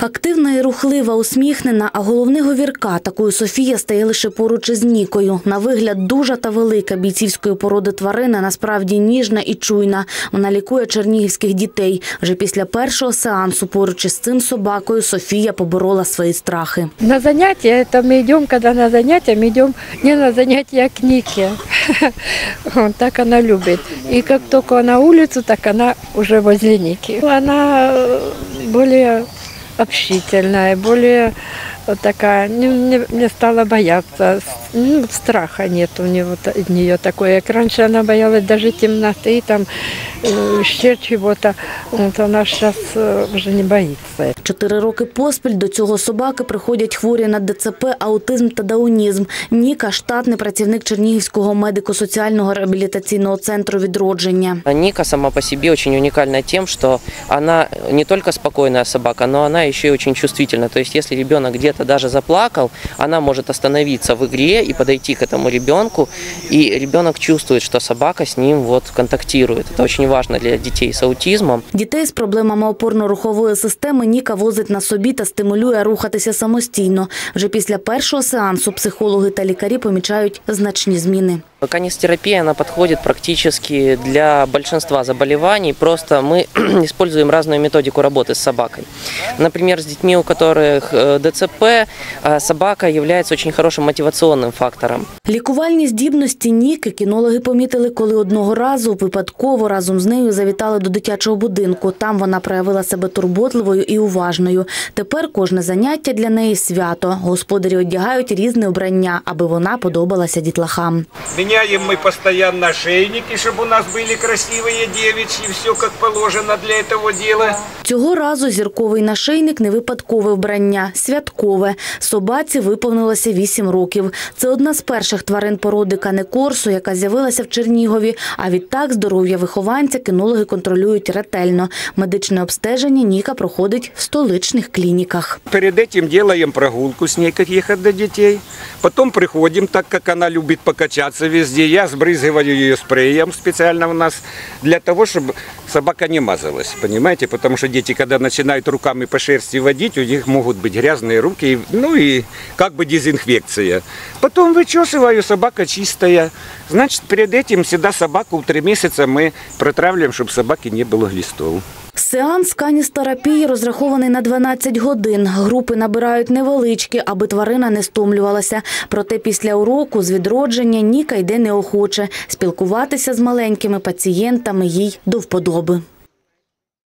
Активна і рухлива, усміхнена, а головне говірка. Такою Софія стає лише поруч із Нікою. На вигляд дуже та велика бійцівської породи тварина, насправді ніжна і чуйна. Вона лікує чернігівських дітей. Вже після першого сеансу поруч із цим собакою Софія поборола свої страхи. На занятия, это мы идем, когда на занятия, мы идем не на занятия, а к Нике. Так она любит. И как только на улицу, так она уже возле Ники. Она э, более общительная, более вот такая, не, не, не стала бояться. Ну, страха нет у него, от нее такой. Как раньше она боялась даже темноты, там, э, еще чего-то. Вот она сейчас уже не боится. Чотири роки поспіль до цього собаки приходять хворі на ДЦП, аутизм та даунізм. Ніка – штатний працівник Чернігівського медико-соціального реабілітаційного центру відродження. Ника сама по себе очень уникальна тем, что она не только спокойная собака, но она еще и очень чувствительна. То есть если ребенок где-то даже заплакал, она может остановиться в игре и подойти к этому ребенку, и ребенок чувствует, что собака с ним вот контактирует. Это очень важно для детей с аутизмом. Дітей з проблемами опорно-рухової системи Ніка возить на собі та стимулює рухатися самостійно. Вже після першого сеансу психологи та лікарі помічають значні зміни. Канистерапия, она подходит практически для большинства заболеваний, просто мы используем разную методику работы с собакой. Например, с детьми, у которых э, ДЦП, э, собака является очень хорошим мотивационным фактором. Лікувальні здібності Ніки кінологи помітили, коли одного разу випадково разом з нею завітали до дитячого будинку. Там вона проявила себе турботливою і уважною. Тепер кожне заняття для неї свято. Господарі одягають різне обрання, аби вона подобалася дітлахам. Меняем мы постоянно ошейники, чтобы у нас были красивые девичьи, все как положено для этого дела. Цього разу зірковий нашийник не випадкове вбрання, святкове. Собаці виповнилося 8 років. Це одна з перших тварин породи канекорсу, яка з'явилася в Чернігові. А відтак здоров'я вихованця кінологи контролюють ретельно. Медичне обстеження Ніка проходить в столичних клініках. Перед этим делаем прогулку с ней, как ехать до детей. Потом приходим, так как она любит покачаться везде. Я сбрызгиваю ее спреем специально у нас для того, чтобы собака не мазалась, понимаете? Потому что дети, когда начинают руками по шерсти водить, у них могут быть грязные руки, ну и как бы дезинфекция. Потом вычесываю, собака чистая. Значит, перед этим всегда собаку в три месяца мы протравливаем, чтобы собаки не было глистов. Сеанс каністерапії розрахований на 12 годин. Групи набирають невеличкі, аби тварина не стомлювалася. Проте після уроку з відродження Ніка йде неохоче. Спілкуватися з маленькими пацієнтами їй до вподоби.